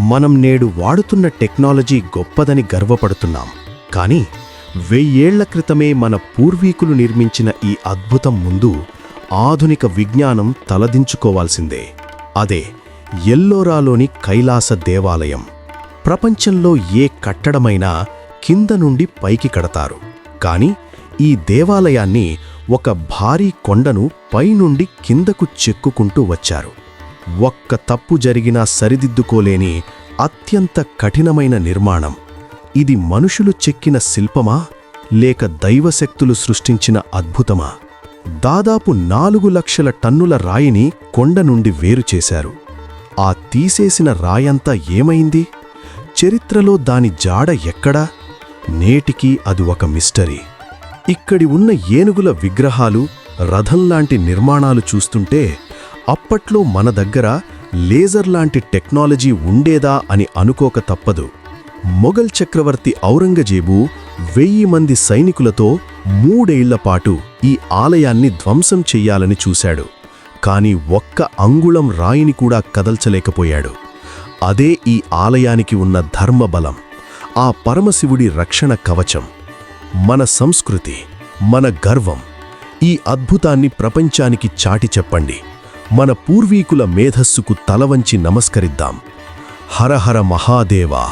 మనం నేడు వాడుతున్న టెక్నాలజీ గొప్పదని గర్వపడుతున్నాం. కానీ వెయ్యేళ్ళ క్రితమే మన పూర్వీకులు నిర్మించిన ఈ అద్భుతం ముందు ఆధునిక విజ్ఞానం తలదించుకోవాల్సిందే. అదే ఎల్లోరాలోని కైలాస దేవాలయం. ప్రపంచంలో ఏ కట్టడమైనా కింద నుండి పైకి కడతారు. కాని ఈ దేవాలయాన్ని ఒక భారీ కొండను పైనుండి కిందకు చెక్కుకుంటూ వచ్చారు. ఒక్క తప్పు జరిగినా సరిదిద్దుకోలేని అత్యంత కఠినమైన నిర్మాణం. ఇది మనుషులు చెక్కిన శిల్పమా? లేక దైవశక్తులు సృష్టించిన అద్భుతమా? దాదాపు నాలుగు లక్షల టన్నుల రాయిని కొండ నుండి వేరు చేశారు. ఆ తీసేసిన రాయంతా ఏమైంది? చరిత్రలో దాని జాడ ఎక్కడా? నేటికీ అది ఒక మిస్టరీ. ఇక్కడి ఉన్న ఏనుగుల విగ్రహాలు రథంలాంటి నిర్మాణాలు చూస్తుంటే అప్పట్లో మన దగ్గర లేజర్ లాంటి టెక్నాలజీ ఉండేదా అని అనుకోక తప్పదు. మొఘల్ చక్రవర్తి ఔరంగజేబు వెయ్యి మంది సైనికులతో మూడేళ్ళపాటు ఈ ఆలయాన్ని ధ్వంసం చెయ్యాలని చూశాడు. కాని ఒక్క అంగుళం రాయిని కూడా కదల్చలేకపోయాడు. అదే ఈ ఆలయానికి ఉన్న ధర్మబలం ఆ పరమశివుడి రక్షణ కవచం. మన సంస్కృతి మన గర్వం ఈ అద్భుతాన్ని ప్రపంచానికి చాటి చెప్పండి. మన పూర్వీకుల మేధస్సుకు తలవంచి నమస్కరిద్దాం. హరహర మహాదేవా.